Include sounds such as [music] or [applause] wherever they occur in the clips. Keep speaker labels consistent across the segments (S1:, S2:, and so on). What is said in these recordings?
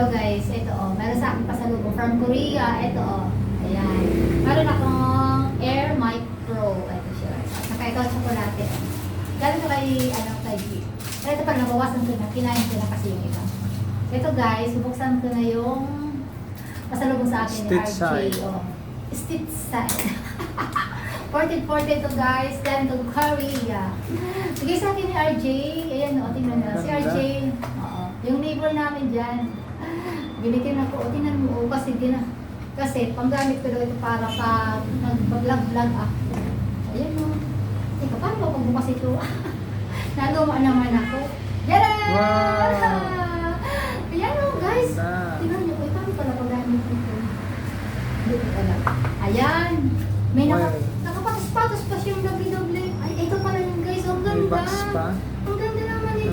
S1: Ito guys, ito oh. Meron sa akin pasalubong from Korea. Ito oh. Ayan. Meron akong Air Mic Pro. Ito siya. At saka ito, chocolate. Galing ko kay, ano, kay G. Pero ito pa, nabawasan ko na. Kinain ko na kasi yung iba. Ito guys, bubuksan ko na yung pasalubong sa akin ni RJ.
S2: side.
S1: Oh. Stitch side. [laughs] Ported, ported to guys. Then to Korea. Sige sa akin ni RJ. Ayan o, tingnan na. Si. RJ. Oo. Yung neighbor namin dyan. Binitin ako. O, tingnan mo. O, kasi din na. Kasi panggamit ko daw ito para sa nag-vlog-vlog ako. Ayan o. Teka, paano ba kung bukas ito? [laughs] Nagawa naman ako. Yan
S2: Wow!
S1: Ayan o, guys. Tingnan niyo, uy, paano pala paggamit nito? Hindi ko alam. Ayan. May naka,
S2: Well.
S1: nakapatos-patos pa siyang doble-doble. Ay, ito pala yung guys. Ang
S2: May
S1: ganda.
S2: box pa.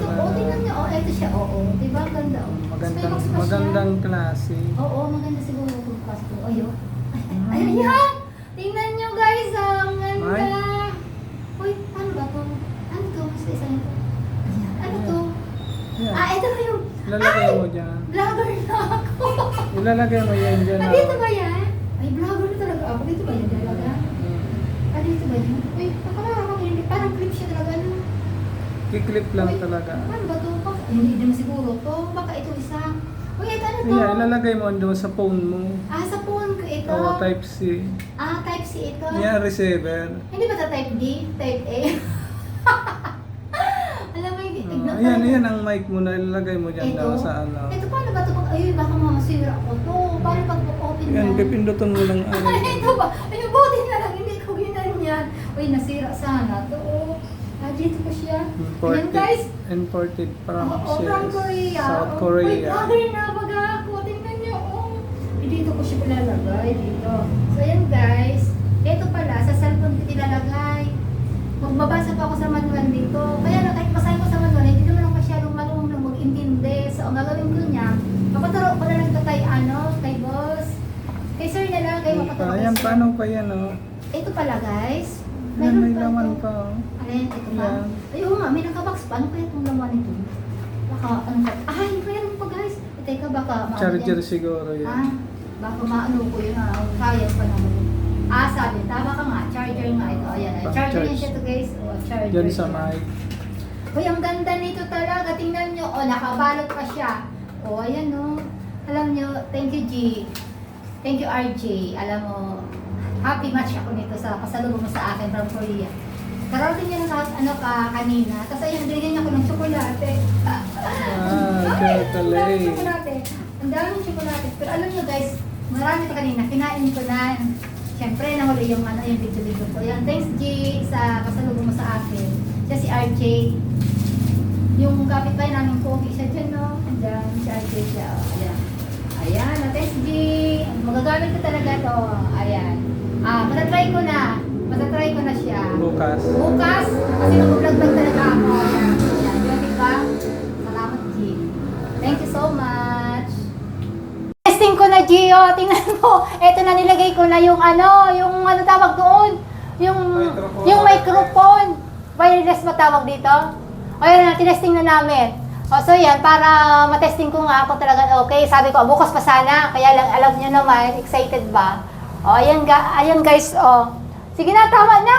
S2: Ah.
S1: oh, tingnan niyo. Oh, ito siya. Oo, diba? Ang ganda. Oh. Tapos may
S2: Magandang,
S1: box pa siya.
S2: magandang klase.
S1: Oo, maganda siguro kung pasto. Ayun.
S2: Mm.
S1: Ayun yan! Tingnan nyo guys, ang ganda!
S2: Ay.
S1: Uy, ano ba to? Ano to? Mas isa nito. Ayan. Ano to? Ah, ito na yung...
S2: Ilalagay
S1: Ay!
S2: mo dyan.
S1: Vlogger na ako!
S2: Ilalagay mo yan dyan.
S1: ah, dito ba yan? Ay, vlogger na talaga ako. Dito ba yan talaga?
S2: Mm.
S1: Ah, dito ba yan? Uy, nakararang hindi. Parang clip siya talaga. Ano?
S2: Kiklip lang
S1: Uy,
S2: talaga.
S1: Ano ba to? Baka, hindi naman siguro to. Baka ito isa. Uy, ito ano to?
S2: Kaya ilalagay mo doon sa phone mo.
S1: Ah, sa phone ko ito.
S2: O type C.
S1: Ah, type C ito.
S2: Yan, receiver.
S1: Hindi ba ito type D? Type A? [laughs] Alam mo, hindi. Tignan
S2: ayan,
S1: ko.
S2: ayan ang mic mo na ilalagay mo dyan
S1: Ito?
S2: daw sa ano.
S1: Ito, paano ba ito? Pag, ayun, baka masira ko to. Paano pag open
S2: Yan,
S1: na?
S2: pipindutin mo lang [laughs] ano.
S1: Ay, ito ba? Ay, buti na lang. Hindi ko ginanyan. Uy, nasira sana to. Ah, dito ko siya. Ayan,
S2: Imported,
S1: guys.
S2: imported from,
S1: Oo, from Korea.
S2: South
S1: Oh,
S2: Korea.
S1: Wait, brother na baga ako. Tingnan niyo, oh. Eh, Dito ko siya pilalagay, dito. So, ayan guys. Ito pala, sa cellphone ko nilalagay. Magbabasa pa ako sa manual dito. Kaya na kahit basahin ko sa manual, hindi naman ako masyadong marunong mag-intindi. So, ang gagawin ko niya, papaturo ko na lang ito kay, ano, kay boss. Kay sir na lang, kay mapaturo kay
S2: Ayan, paano pa yan, oh?
S1: Ito pala guys.
S2: Yan, may laman
S1: ito.
S2: pa.
S1: Alin, ito pa.
S2: Yan.
S1: Ay, oo nga, may nakabox pa. Ano kaya itong laman nito? Baka, ano pa? Ay, mayroon pa guys. Eh, teka, baka maano
S2: Charger
S1: yan.
S2: siguro
S1: Ah,
S2: yan.
S1: baka maano ko yun. Ah, kaya pa naman. Ah, sabi, tama ka nga. Charger nga ito. Ayan, ay, charger yan siya to guys. Oh, charger.
S2: Dyan sa
S1: yan.
S2: mic.
S1: Uy, ang ganda nito talaga. Tingnan nyo. Oh, nakabalot pa siya. Oh, ayan oh. Alam nyo, thank you G. Thank you RJ. Alam mo, happy match ako nito sa pasalubong mo sa akin from Korea. Karating niya na ano ka kanina. Tapos ayun, binigyan niya ako ng tsokolate.
S2: Ah, [laughs]
S1: Ay, Ang daming
S2: chocolate.
S1: tsokolate. Ang daming tsokolate. Pero alam nyo guys, marami pa kanina. Kinain ko na. Siyempre, nahuli yung ano, yung video-video ko. Yan, thanks G sa pasalubong mo sa akin. Siya si RJ. Yung kapitbahay namin pogi siya dyan, no? Andyan, si RJ siya. Oh, Ayan. Ayan, oh, thanks G. Magagamit ko talaga to. Ayan. Ah, matatry ko na. Matatry ko na siya.
S2: Bukas.
S1: Bukas, kasi mag-vlog-vlog talaga ako. Ayan, yun, diba? Salamat, G. Thank you so much. Testing ko na, Gio. Tingnan mo. Ito na nilagay ko na yung ano, yung ano tawag doon. Yung,
S2: Microphone.
S1: yung microphone. Wireless ba tawag dito? O yan, na, tinesting na namin. O, so yan, para matesting ko nga ako talaga okay. Sabi ko, bukas pa sana. Kaya lang, alam nyo naman, excited ba? O, ayan, ga, ayan guys, o. Sige na, tama na.